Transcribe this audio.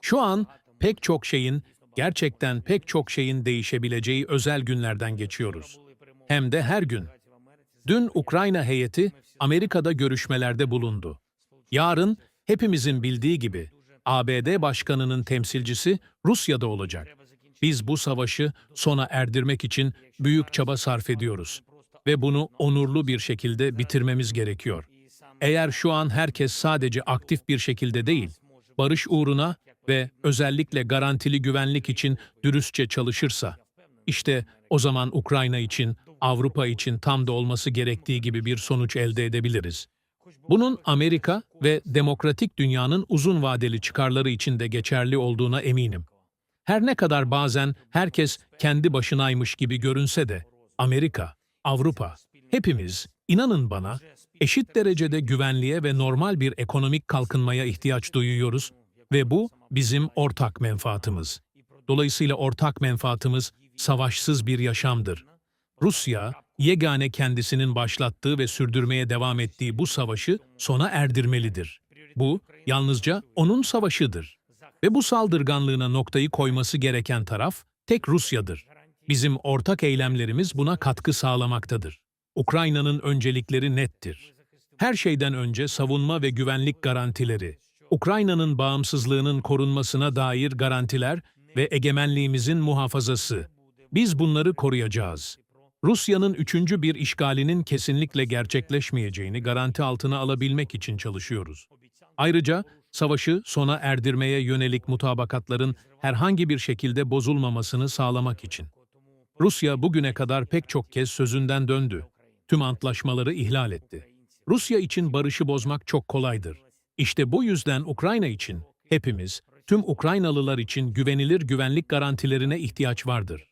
Şu an pek çok şeyin, gerçekten pek çok şeyin değişebileceği özel günlerden geçiyoruz. Hem de her gün. Dün Ukrayna heyeti Amerika'da görüşmelerde bulundu. Yarın hepimizin bildiği gibi ABD başkanının temsilcisi Rusya'da olacak. Biz bu savaşı sona erdirmek için büyük çaba sarf ediyoruz ve bunu onurlu bir şekilde bitirmemiz gerekiyor. Eğer şu an herkes sadece aktif bir şekilde değil, barış uğruna ve özellikle garantili güvenlik için dürüstçe çalışırsa, işte o zaman Ukrayna için, Avrupa için tam da olması gerektiği gibi bir sonuç elde edebiliriz. Bunun Amerika ve demokratik dünyanın uzun vadeli çıkarları için de geçerli olduğuna eminim. Her ne kadar bazen herkes kendi başınaymış gibi görünse de Amerika, Avrupa, hepimiz, inanın bana, eşit derecede güvenliğe ve normal bir ekonomik kalkınmaya ihtiyaç duyuyoruz ve bu bizim ortak menfaatımız. Dolayısıyla ortak menfaatımız savaşsız bir yaşamdır. Rusya, yegane kendisinin başlattığı ve sürdürmeye devam ettiği bu savaşı sona erdirmelidir. Bu, yalnızca onun savaşıdır. Ve bu saldırganlığına noktayı koyması gereken taraf tek Rusya'dır. Bizim ortak eylemlerimiz buna katkı sağlamaktadır. Ukrayna'nın öncelikleri nettir. Her şeyden önce savunma ve güvenlik garantileri, Ukrayna'nın bağımsızlığının korunmasına dair garantiler ve egemenliğimizin muhafazası. Biz bunları koruyacağız. Rusya'nın üçüncü bir işgalinin kesinlikle gerçekleşmeyeceğini garanti altına alabilmek için çalışıyoruz. Ayrıca savaşı sona erdirmeye yönelik mutabakatların herhangi bir şekilde bozulmamasını sağlamak için. Rusya bugüne kadar pek çok kez sözünden döndü. Tüm antlaşmaları ihlal etti. Rusya için barışı bozmak çok kolaydır. İşte bu yüzden Ukrayna için hepimiz, tüm Ukraynalılar için güvenilir güvenlik garantilerine ihtiyaç vardır.